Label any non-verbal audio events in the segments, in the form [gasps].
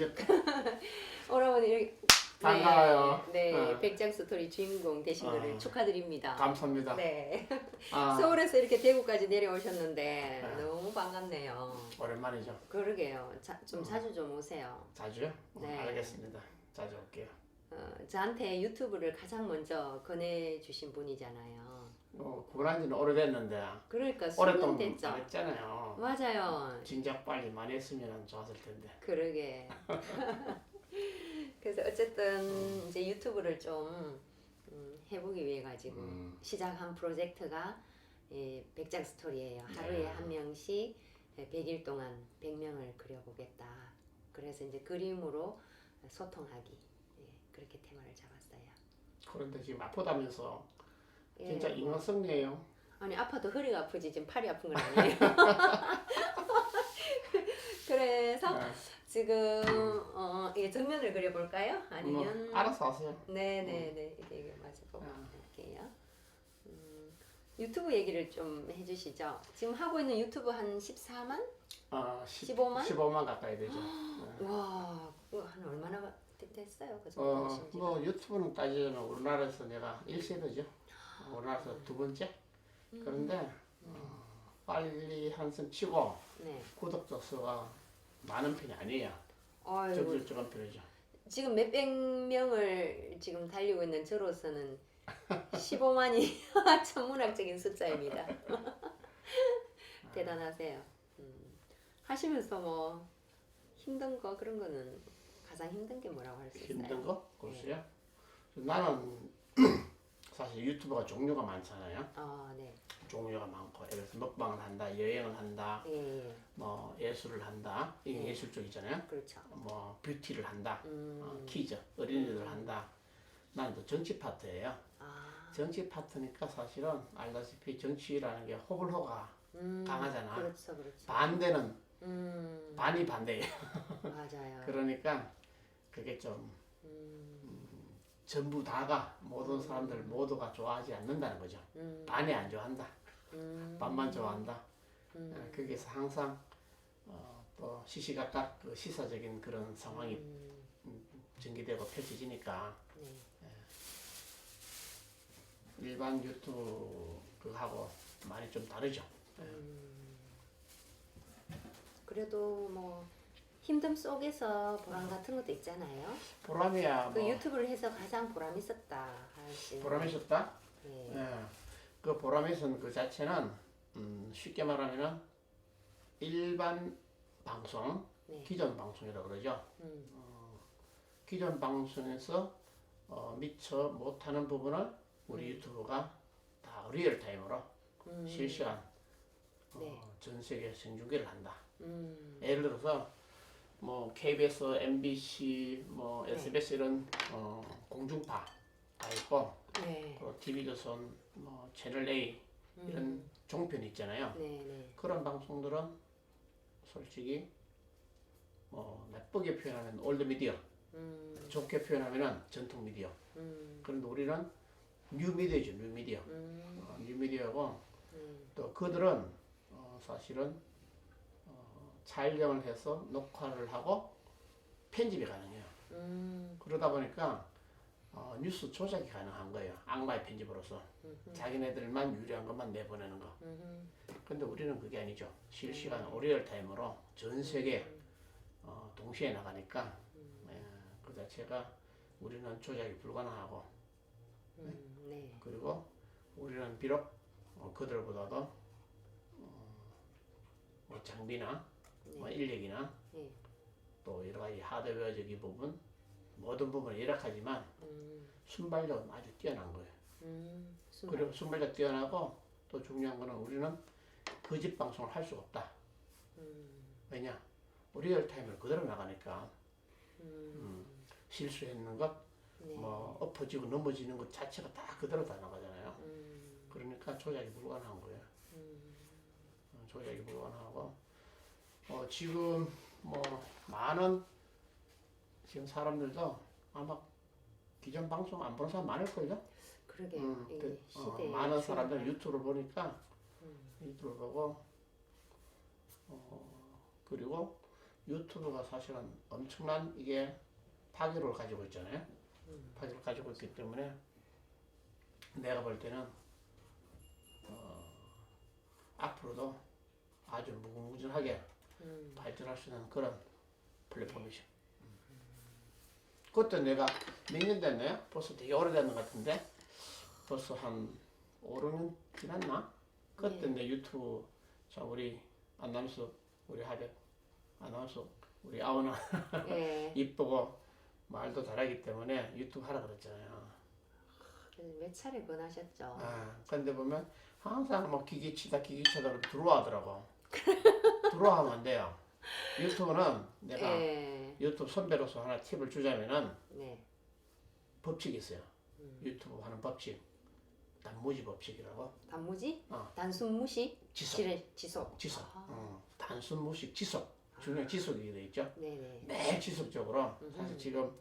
미치겠다. 오라버니 [laughs] 반가워요. 네, 네 어. 백작 스토리 주인공 되신 어. 거를 축하드립니다. 감사합니다. 네. 아, [laughs] 서울에서 이렇게 대구까지 내려오셨는데 네. 너무 반갑네요. 오랜만이죠. 그러게요. 자, 좀 어. 자주 좀 오세요. 자주요? 어, 네. 알겠습니다. 자주 올게요. 어, 저한테 유튜브를 가장 먼저 권해주신 분이잖아요. 어, 구분한 지는 오래됐는데 그러니까 오랫동안 됐죠. 안 했잖아요. 맞아요. 진작 빨리 많이 했으면 좋았을 텐데. 그러게. [laughs] 그래서 어쨌든 이제 유튜브를 좀 음, 해보기 위해 가지고 음. 시작한 프로젝트가 예, 백작 스토리예요. 하루에 네. 한 명씩 예, 100일 동안 100명을 그려보겠다. 그래서 이제 그림으로 소통하기 예, 그렇게 테마를 잡았어요. 그런데 지금 아프다면서 예, 진짜 뭐, 인간성이에요. 아니 아파도 허리가 아프지 지금 팔이 아픈 건 아니에요. [laughs] 그래서 네. 지금 어, 이게 정면을 그려볼까요? 아니면 뭐, 알아서 하세요. 네네네 이게 이게 맞을 것 아. 같게요. 음, 유튜브 얘기를 좀 해주시죠. 지금 하고 있는 유튜브 한 14만? 어, 10, 15만? 15만 가까이 되죠. [gasps] 네. 와, 그거 한 얼마나 되- 됐어요? 그 정도 어? 뭐 유튜브는 따지면 우리나라에서 내가 1세대죠. 우리나라에서 두 번째. 그런데 어, 빨리 한숨 치고 네. 구독자 수가 많은 편이 아니에요. 아이고, 적절적한 편이죠. 지금 몇백 명을 지금 달리고 있는 저로서는 15만이 천문학적인 [laughs] 숫자입니다. [laughs] 대단하세요. 음. 하시면서 뭐 힘든 거 그런 거는 가장 힘든 게 뭐라고 할 수 있어요? 힘든 거? 글쎄요. 나는 사실 유튜브가 종류가 많잖아요. 아, 네. 종류가 많고 예를 들어서 먹방을 한다, 여행을 한다, 예, 예. 뭐 예술을 한다. 이게 네. 예술 쪽이잖아요. 그렇죠. 뭐 뷰티를 한다, 음. 어, 키즈, 어린이들 한다. 나는 또 정치 파트예요. 아, 정치 파트니까 사실은 알다시피 정치라는 게 호불호가 음. 강하잖아. 그렇죠, 그렇죠. 반대는 음, 반이 반대예요. 맞아요. [laughs] 그러니까 그게 좀 음, 전부 다가 모든 사람들 모두가 좋아하지 않는다는 거죠. 음, 반이 안 좋아한다. 음, 반만 좋아한다. 음, 어, 거기서 항상 어, 또 시시각각 그 시사적인 그런 상황이 음, 전개되고 펼쳐지니까 네. 일반 유튜브 그하고 많이 좀 다르죠. 음, 그래도 뭐 힘듦 속에서 보람 같은 것도 있잖아요. 보람이야 그 뭐 유튜브를 해서 가장 보람 있었다 할수 보람이셨다. 네. 예. 그 보람에선 그 자체는 음, 쉽게 말하면은 일반 방송, 네. 기존 방송이라고 그러죠. 음, 기존 방송에서 어, 미처 못하는 부분을 우리 유튜브가 다 리얼타임으로 음, 실시간 어, 네. 전 세계 생중계를 한다. 음, 예를 들어서 뭐 KBS, MBC, 뭐 네. SBS 이런 어, 공중파 다 있고 네. 또 TV조선, 뭐 채널 A 이런 음, 종편 있잖아요. 네, 네. 그런 방송들은 솔직히 뭐 나쁘게 표현하면 올드 미디어, 음, 좋게 표현하면은 전통 미디어. 음, 그런데 우리는 뉴 미디어죠, 뉴 미디어. 음, 어, 뉴 미디어고 음, 또 그들은 어, 사실은 어, 촬영을 해서 녹화를 하고 편집이 가능해요. 음, 그러다 보니까 어, 뉴스 조작이 가능한 거예요. 악마의 편집으로서 음, 자기네들만 유리한 것만 내보내는 거. 음, 근데 우리는 그게 아니죠. 실시간 오리얼 타임으로 전 세계 어, 동시에 나가니까 예, 그 자체가 우리는 조작이 불가능하고 음, 네. 그리고 우리는 비록 어, 그들보다도 어, 뭐 장비나 뭐 네. 인력이나 네. 또 여러 가지 하드웨어적인 부분 모든 부분이 열악하지만 음, 순발력은 아주 뛰어난 거예요. 음, 순발. 그리고 순발력 뛰어나고 또 중요한 거는 우리는 거짓 방송을 할 수가 없다. 음, 왜냐? 리얼 타임을 그대로 나가니까 음, 실수했는 것, 네. 뭐 엎어지고 넘어지는 것 자체가 다 그대로 다 나가잖아요. 음, 그러니까 조작이 불가능한 거예요. 음, 어, 조작이 불가능하고 어, 지금 뭐 많은 지금 사람들도 아마 기존 방송 안 보는 사람 많을걸요? 그러게요. 음, 이 그, 어, 많은 사람들 유튜브를 보니까 음, 유튜브를 보고 어, 그리고 유튜브가 사실은 엄청난 이게 파괴를 가지고 있잖아요. 음. 파괴를 가지고 있기 때문에 내가 볼 때는 어, 앞으로도 아주 무궁무진하게 음. 발전할 수 있는 그런 플랫폼이죠. 그것도 내가 몇 년 됐나요? 벌써 되게 오래된 것 같은데 벌써 한 5, 6년 지났나? 그때 네. 내 유튜브 자 우리 안남수 우리 하백 안남수 우리 아우는 예. [laughs] 이쁘고 말도 잘하기 때문에 유튜브 하라 그랬잖아요. 몇 차례 권하셨죠. 아, 근데 보면 항상 뭐 기기치다 그러면 들어와더라고. [laughs] 들어와면 안 돼요. 유튜브는 내가 예. 유튜브 선배로서 하나 팁을 주자면은 네. 법칙이 있어요. 음. 유튜브 하는 법칙. 단무지 법칙이라고. 단무지? 어. 단순 무시? 지속. 지레, 지속. 지속. 아. 어, 단순 무식 지속. 중요한 지속이 돼 있죠. 네네. 매일 지속적으로. 사실 음흠. 지금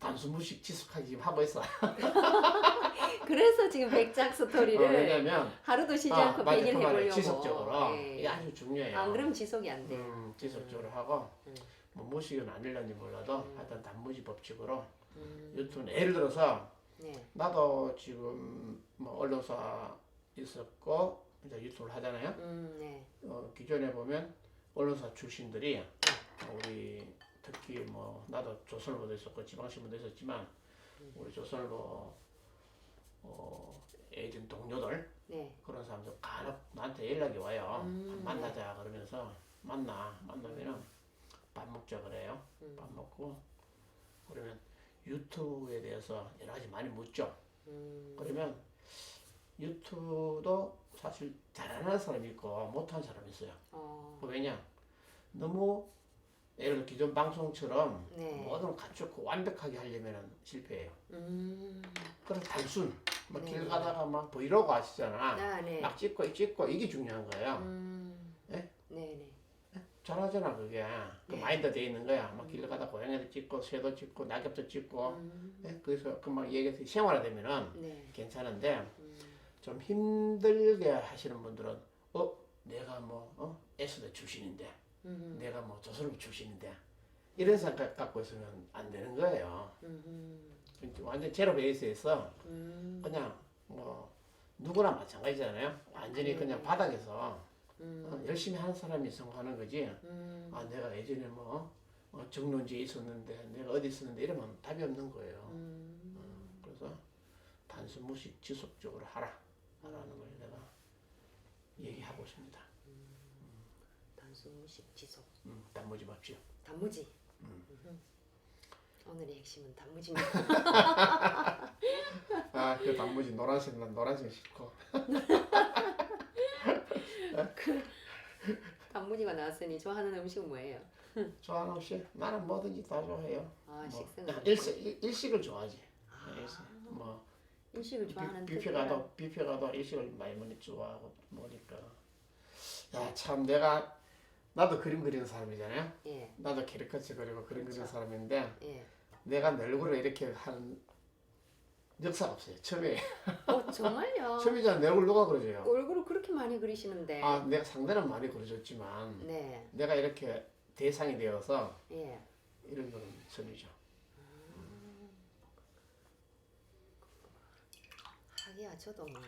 단순 무식 지속하기 지금 하고 있어. [laughs] 그래서 지금 백작 어, 스토리를 왜냐면 하루도 쉬지 아, 않고 맞아, 100일 그 말이에요. 해보려고. 지속적으로 예. 이게 아주 중요해요. 안 그러면 지속이 안 돼. 음, 지속적으로 하고 음. 뭐 무식은 아닐런지 몰라도 음. 하여튼 단무지 법칙으로 음. 유튜브는 예를 들어서 네. 나도 지금 뭐 언론사 있었고 이제 유튜브를 하잖아요. 음, 네. 어, 기존에 보면 언론사 출신들이 우리 특히 뭐 나도 조선일보도 있었고 지방신문도 있었지만 우리 조선일보 어, 예전 동료들 네. 그런 사람들 간혹 나한테 연락이 와요. 음, 만나자 그러면서 만나 만나면은 밥 먹자 그래요. 음. 밥 먹고 그러면 유튜브에 대해서 여러 가지 많이 묻죠. 음. 그러면 유튜브도 사실 잘하는 사람이 있고 못하는 사람이 있어요. 어. 왜냐? 너무 예를 들어 기존 방송처럼 네. 모든 걸 갖추고 완벽하게 하려면 실패해요. 음. 그래서 단순 막길 네. 가다가 막 브이로그 하시잖아. 아, 네. 막 찍고 찍고 이게 중요한 거예요. 음. 예? 네, 네. 잘하잖아 그게. 그 네. 마인드 돼 있는 거야. 막 길 가다 고양이도 찍고 새도 찍고 낙엽도 찍고. 음. 예? 그래서 그막 얘기해서 생활화되면은 네. 괜찮은데 음. 좀 힘들게 하시는 분들은 어 내가 뭐 어? S대 출신인데 음. 내가 뭐 조선업 출신인데 이런 생각 갖고 있으면 안 되는 거예요. 음. 그러니까 완전 제로 베이스에서 음. 그냥 뭐 누구나 마찬가지잖아요. 완전히 그냥 네. 바닥에서 음. 어, 열심히 하는 사람이 성공하는 거지. 음. 아 내가 예전에 뭐 어, 정론지에 있었는데 내가 어디 있었는데 이러면 답이 없는 거예요. 음. 어, 그래서 단순 무식 지속적으로 하라 하라는 걸 내가 얘기하고 있습니다. 단순 무식 지속. 음, 단무지 밥지요. 단무지. 음. 음흠. 오늘의 핵심은 단무지입니다. [laughs] 아, 그 단무지 노란색 난 노란색 싫고. 단무지가 나왔으니 좋아하는 음식은 뭐예요? 좋아하는 음식 나는 뭐든지 다 좋아해요. 아, 뭐, 식성은 일식 일- 일식을 좋아하지. 아, 일식. 뭐 일식을 좋아하는 뷔- 뷔페 특별한- 가도 뷔페 가도 일식을 많이 먹니 좋아하고 먹으니까. 야 참 내가 나도 그림 그리는 사람이잖아요. 예, 나도 캐리커처 그리고 그림 그리는 그렇죠. 사람인데 예. 내가 내 얼굴을 이렇게 한 역사가 없어요. 처음에 어, 정말요? [laughs] 처음이잖아 내 얼굴 누가 그려줘요. 얼굴을 그렇게 많이 그리시는데. 아 내가 상대는 많이 그려줬지만 네, 내가 이렇게 대상이 되어서 예. 이런 거는 처음이죠. 하기야 저도 뭐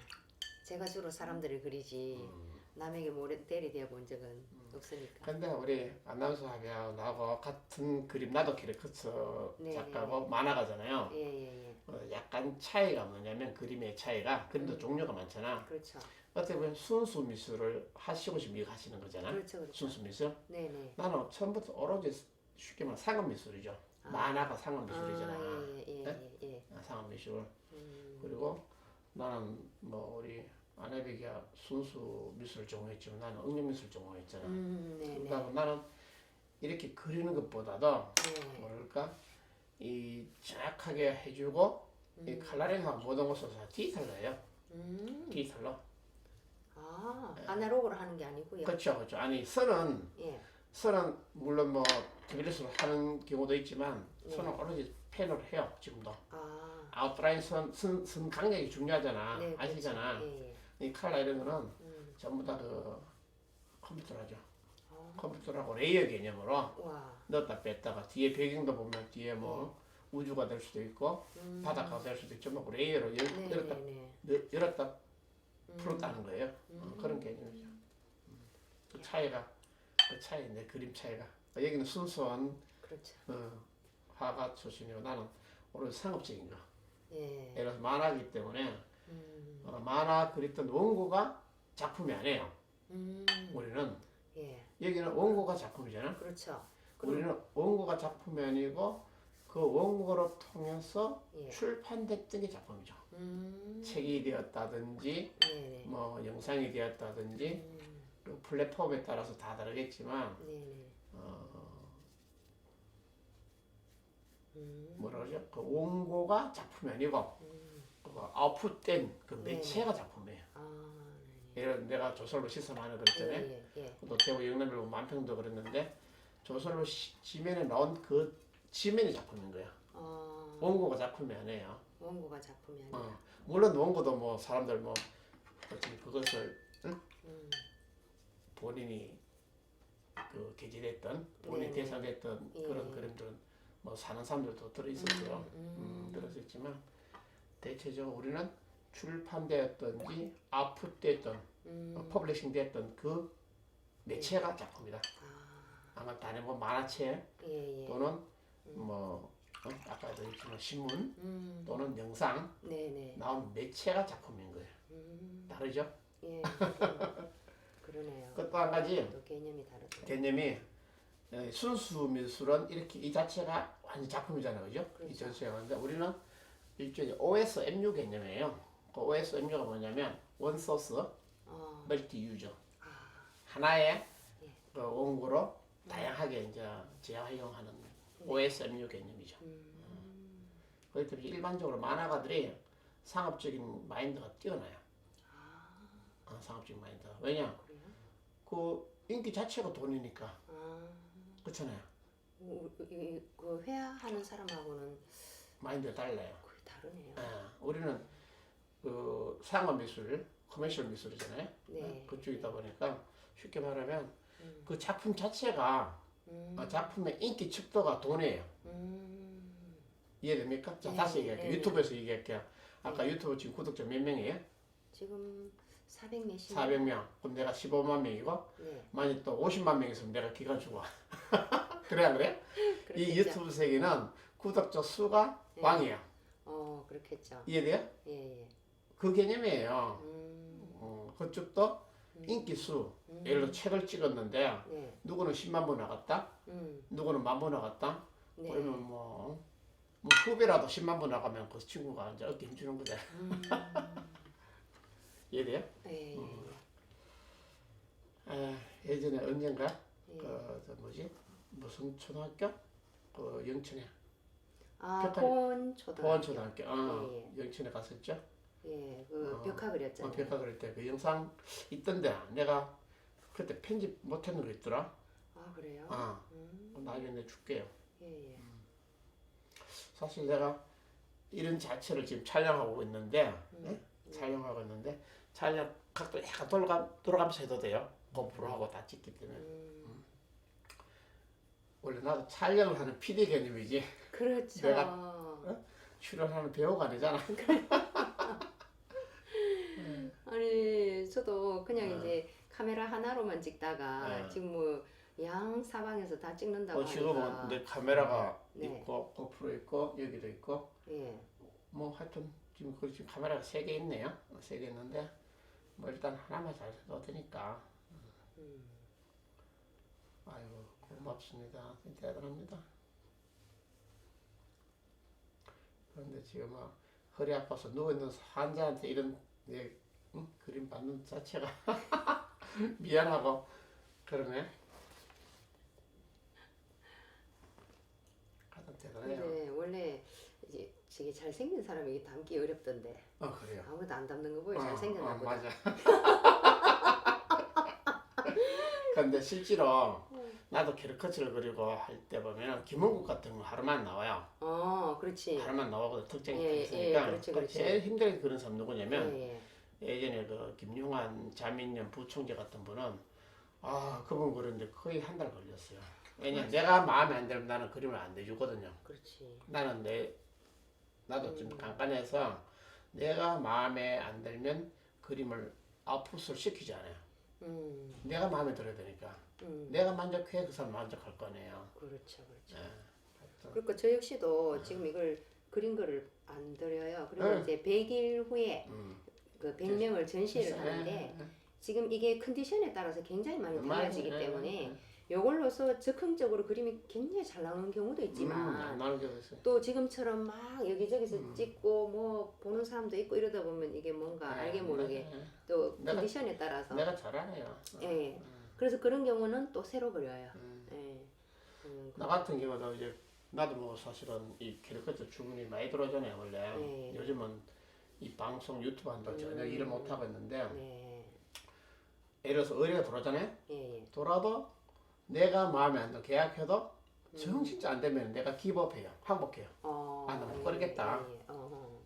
제가 주로 사람들을 그리지 음. 남에게 모델이 되어 본 적은 없으니까. 근데 우리 안나운서 하면 나하고 같은 그림 나도 캐리커처 네. 작가고 만화가잖아요. 예 예 예. 어, 약간 차이가 뭐냐면 그림의 차이가 그림도 음. 종류가 많잖아. 그렇죠. 어떻게 보면 순수 미술을 하시고 싶으면 이거 하시는 거잖아. 그렇죠, 그렇죠. 순수 미술. 네 네. 나는 처음부터 오로지 쉽게 말하면 상업 미술이죠. 아. 만화가 상업 미술이잖아. 아, 예, 예, 네? 예, 예. 아, 상업 미술. 음, 그리고 나는 뭐 우리 아내비가 순수 미술 전공했지만 나는 응용 미술 전공했잖아. 음. 그러니까 나는 이렇게 그리는 것보다도 네. 뭐랄까 이 정확하게 해주고 이 음. 칼라링하고 모든 것을 다 디지털로 해요. 음. 디지털로. 아, 네. 아날로그로 하는 게 아니고요. 그렇죠, 그렇죠. 아니 선은 예. 선은 물론 뭐 TV에서 하는 경우도 있지만 네. 선은 오로지 펜으로 해요 지금도. 아, 아웃라인 선, 선, 선 강약이 중요하잖아. 네, 아시잖아. 그렇죠. 예, 예. 이 칼라 이런 거는 음. 전부 다 그 컴퓨터로 하죠. 어, 컴퓨터라고 레이어 개념으로 와. 넣었다 뺐다가 뒤에 배경도 보면 뒤에 뭐 우주가 될 수도 있고 음. 바닷가가 될 수도 있죠. 뭐 레이어로 열, 네, 열었다 네, 열- 열었다 네. 풀었다는 거예요. 어, 음. 그런 개념이죠. 음. 그 차이가 그 차이네 그림 차이가. 여기는 순수한 그렇죠. 어, 화가 출신이고 나는 오히려 상업적인 거. 예. 예를 들어서 만화기 때문에 음. 어, 만화 그렸던 원고가 작품이 아니에요. 음. 우리는 예. 여기는 원고가 작품이잖아. 그렇죠. 그럼 우리는 원고가 작품이 아니고 그 원고를 통해서 예. 출판됐던 게 작품이죠. 음. 책이 되었다든지 네네. 뭐 영상이 되었다든지 음. 그 플랫폼에 따라서 다 다르겠지만 네네. 어, 음. 뭐라 그러죠? 그 원고가 작품이 아니고 음. 그 아웃풋된 그 네. 매체가 작품이에요. 아, 네. 예를 들어 내가 조설로 시사만을 그랬잖아요. 예, 예, 예. 노태우 영남일보 만평도 그랬는데 조설로 시- 지면에 나온 그 지면이 작품인 거야. 어, 원고가 작품이 아니에요. 원고가 작품이 아니라. 어. 물론 원고도 뭐 사람들 뭐 그것을 음. 본인이 그 게재됐던 본인 네네. 대상됐던 예. 그런 그림들은 뭐 사는 사람들도 들어 있었죠. 음, 음. 음, 들어있었지만 대체적으로 우리는 출판되었던지 아웃풋됐던 음. 어, 퍼블리싱 됐던 그 매체가 작품이다. 아, 아마 다른 뭐 만화책 예, 예. 또는 뭐 어, 아까도 했지만 신문 음. 또는 영상 네네. 나온 매체가 작품인 거예요. 음. 다르죠? 예. 그러네요. [laughs] 그러네요. 그 또 한 가지 또 개념이 다르죠. 개념이 에, 순수 미술은 이렇게 이 자체가 완전 작품이잖아요, 그죠? 이 그렇죠. 전시회인데 우리는 일종의 OSMU 개념이에요. 그 OSMU가 뭐냐면 원 소스, 어. 멀티 유저 아, 하나의 예. 그 원고로 다양하게 이제 재활용하는 OSMU 개념이죠. 음. 그렇기 때문에 일반적으로 만화가들이 상업적인 마인드가 뛰어나요. 어, 상업적인 마인드가 왜냐? 그래요? 그 인기 자체가 돈이니까 아. 그렇잖아요. 이- 그 회화하는 사람하고는 마인드가 달라요. 다르네요. 예, 우리는 그 상업 미술, 커머셜 미술이잖아요. 네. 어, 그쪽이다 보니까 쉽게 말하면 음. 그 작품 자체가 음. 어, 작품의 인기 척도가 돈이에요. 음. 이해됩니까? 자 네, 다시 얘기할게요. 네, 유튜브에서 얘기할게요. 아까 유튜브 지금 구독자 몇 명이에요? 지금 400 몇십 400명. 그럼 내가 15만 명이고 네. 만약 또 50만 명 있으면 내가 기가 죽어. 그래 안 그래? [laughs] 이. 유튜브 세계는 구독자 수가 네. 왕이야. 어, 그렇겠죠. 이해돼요? 예, 예. 그 개념이에요. 음. 어, 그쪽도 음. 인기 수. 음. 예를 들어 책을 찍었는데 네. 누구는 10만 부 나갔다. 음. 누구는 만부 나갔다. 네. 그러면 뭐, 뭐 후배라도 10만 부 나가면 그 친구가 이제 어깨 힘주는 거죠. 음. [laughs] 이해돼요? 예, 예, 아, 예전에 언젠가 예. 그, 저 뭐지 무슨 초등학교 그 영천에 아, 벽화- 보원 초등학교. 보원 초등학교 어, 예, 영천에 갔었죠. 예, 그 어. 벽화 어, 그렸잖아요. 벽화 그릴 때그 영상 있던데 내가 그때 편집 못했는 거 있더라. 아, 그래요? 어, 음. 나중에 내 줄게요. 예, 예. 사실 내가 이런 자체를 지금 촬영하고 있는데 음. 네? 촬영하고 있는데 촬영 각도 약간 돌아가 돌아가면서 해도 돼요. 고프로하고 다 찍기 때문에 음. 원래 나도 촬영을 하는 PD 개념이지 그렇죠. 내가- 출연하는 배우가 아니잖아. [laughs] 아니 저도 그냥 네. 이제 카메라 하나로만 찍다가 네. 지금 뭐 양 사방에서 다 찍는다고 어, 지금은 하니까 내 카메라가 네. 있고 고프로 있고 여기도 있고 예. 뭐 하여튼 지금 그 지금 카메라가 세 개 있네요. 세 개 있는데 뭐 일단 하나만 잘 써도 되니까 음. 아유 고맙습니다. 대단합니다. 그런데 지금 막 허리 아파서 누워 있는 환자한테 이런 예, 응? 그림 받는 자체가 [laughs] 미안하고 그러네. 하여튼 대단해요. 근데 원래 이제 되게 잘생긴 사람이 이게 담기 어렵던데 어 그래요. 아무도 안 담는 거 보여 어, 잘생겼나 어, 보다. 맞아. [laughs] 근데 실제로 나도 캐리커처를 그리고 할 때 보면 김원국 같은 거 하루만 나와요. 어, 그렇지. 하루만 나오고 특징이 예, 다 예, 있으니까 그렇지, 그렇지. 제일 힘들게 그런 사람 누구냐면 예, 예. 예 전에 그 김용환 자민련 부총재 같은 분은 아 그분 그런데 거의 한 달 걸렸어요. 왜냐 내가 마음에 안 들면 나는 그림을 안 내주거든요. 그렇지. 나는 내 나도 좀 음. 깐깐해서 내가 마음에 안 들면 그림을 아웃풋을 시키지 않아요. 음, 내가 마음에 들어야 되니까 음, 내가 만족해 그 사람 만족할 거네요. 그렇죠, 그렇죠. 예. 하여튼 그러니까 저 역시도 지금 이걸 그린 거를 안 드려요. 그리고 네. 이제 100일 후에 음. 그 100명을 전시를 예, 하는데 예, 지금 이게 컨디션에 따라서 굉장히 많이 예. 달라지기 예, 때문에 예. 이걸로서 즉흥적으로 그림이 굉장히 잘 나오는 경우도 음, 있지만 나오는 경우 있어요. 또 지금처럼 막 여기저기서 음. 찍고 뭐 보는 사람도 있고 이러다 보면 이게 뭔가 예, 알게 모르게 예, 예. 또 내가- 컨디션에 따라서 내가 잘하네요. 예. 음. 그래서 그런 경우는 또 새로 그려요. 음. 예. 음, 나 같은 경우도 이제 나도 뭐 사실은 이 캐릭터 주문이 많이 들어오잖아요 원래 네. 요즘은 이 방송 유튜브 한다고 전혀 음. 일을 못 하고 있는데 네. 예를 들어서 의뢰가 들어오잖아요 예, 예. 돌아도 내가 마음에 안 들어 계약해도 음. 정 진짜 안 되면 내가 기법해요 항복해요 어, 아, 나못 예, 그리겠다. 예, 예.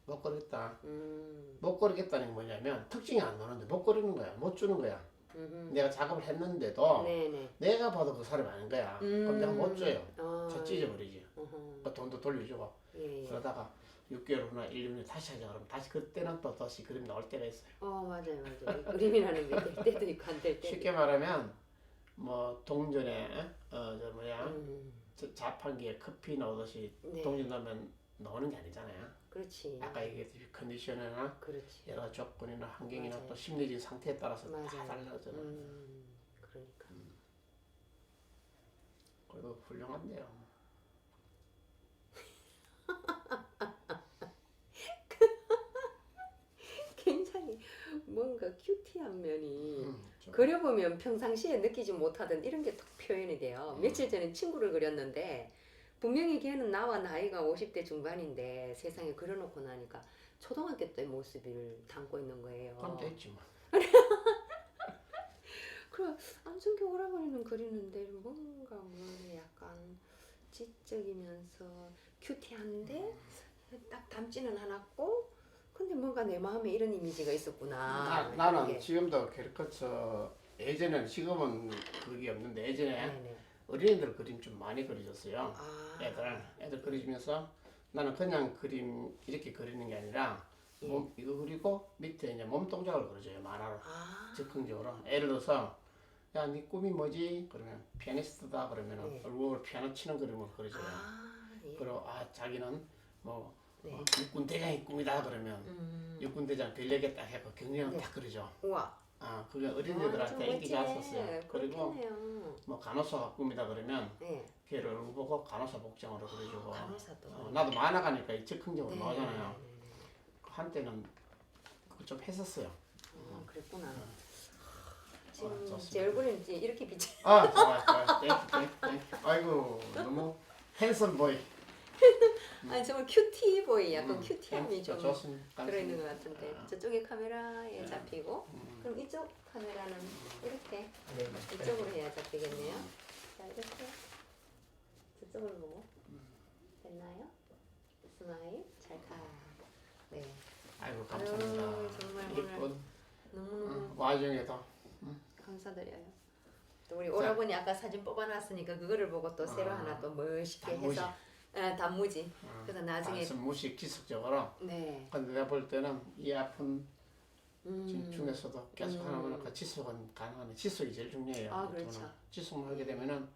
못 그리겠다 음. 못 그리겠다는 게 뭐냐면 특징이 안 나오는데 못 그리는 거야 못 주는 거야 음흠. 내가 작업을 했는데도 네네. 내가 봐도 그 사람이 아닌 거야 그럼 내가 못 줘요 어. 저 찢어버리지 어허. 그 돈도 돌려주고 예, 예. 그러다가 6개월 후나 1년 후에 다시 하자 그러면 다시 그때는 또 다시 그림 나올 때가 있어요. 어 맞아요 맞아요. 그림이라는 게 될 때도 있고 안 될 때도. 쉽게 말하면 뭐 동전에 어저 뭐야 음. 저 자판기에 커피 넣듯이 네. 동전 넣으면 나오는 게 아니잖아요. 그렇지. 아까 얘기했듯이 컨디션이나 그렇지. 여러 조건이나 환경이나 맞아요. 또 심리적인 상태에 따라서 다 맞아요. 달라져요. 음. 그러니까. 그래도 훌륭한데요. [laughs] 굉장히 뭔가 큐티한 면이 음, 좀 그려보면 평상시에 느끼지 못하던 이런 게 딱 표현이 돼요. 며칠 전에 친구를 그렸는데 분명히 걔는 나와 나이가 50대 중반인데 세상에 그려놓고 나니까 초등학교 때 모습을 담고 있는 거예요. 그럼 됐지 뭐. 그래 안성교 오라버니는 그리는데 뭔가 뭐 약간 지적이면서 큐티한데 딱 닮지는 않았고 근데 뭔가 내 마음에 이런 이미지가 있었구나. 나, 나는 게. 지금도 캐릭터처 예전에는 지금은 그게 없는데 예전에 네네. 어린이들 그림 좀 많이 그려줬어요. 아, 애들 애들 그리면서 나는 그냥 그림 이렇게 그리는 게 아니라 예. 몸 이거 그리고 밑에 이제 몸 동작을 그려줘요 만화로 아, 즉흥적으로 예를 들어서 야 네 꿈이 뭐지 그러면 피아니스트다 그러면 네. 얼굴 피아노 치는 그림을 그려줘요 아, 예. 그리고 아 자기는 뭐 네. 어, 육군 대장이 꿈이다 그러면 음, 육군 대장 별력에 딱 해고 경력을 네. 딱 그려줘 우와. 아 그게 아, 좀 어린이들한테 인기가 멋지네. 있었어요 그리고 그렇겠네요. 뭐 간호사가 꿈이다 그러면 네. 걔를 보고 간호사 복장으로 그려주고 간호사도. 어, 나도 만화 가니까 이 즉흥적으로 네, 나오잖아요. 한때는 그거 좀 했었어요. 어, 그랬구나. 아, 지금 좋습니다. 제 얼굴은 이제 이렇게 비치. 아 좋아요, 좋아요. 땡큐, 땡큐, 땡큐. 아이고 너무 핸섬 보이. [laughs] 아니 정말 큐티 보이, 약간 음, 큐티함이 땡큐. 좀. 들어있는 것 같은데 아. 저쪽에 카메라에 네. 잡히고 음, 그럼 이쪽 카메라는 이렇게 네, 네. 이쪽으로 해야 잡히겠네요. 자 이렇게 저쪽으로 보고 됐나요? 스마일 찰칵. 네. 아이고 아유, 감사합니다. 정말 오늘 너무너무 음, 와중에도 감사드려요. 또 우리 오라버니 아까 사진 뽑아놨으니까 그거를 보고 또 새로 아, 하나 또 멋있게. 해서 예, 단무지. 음, 그래서 나중에 단순 무식 기술적으로. 네. 근데 내가 볼 때는 이 아픈 음. 중에서도 계속 음. 하나면 그 지속은 가능한 지속이 제일 중요해요. 아, 유튜브는. 그렇죠. 지속만 하게 되면은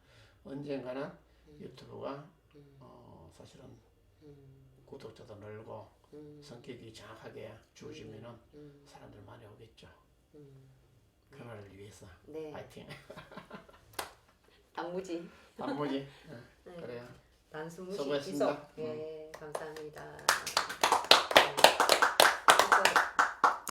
언젠가는 음. 유튜브가 음. 어, 사실은 음. 구독자도 늘고 음. 성격이 정확하게 주어지면은 음. 사람들 많이 오겠죠. 음. 그날을 위해서 네. 파이팅. [laughs] 단무지. 단무지. 네. 그래요. 기속. 예, 감사합니다. 네. 그래서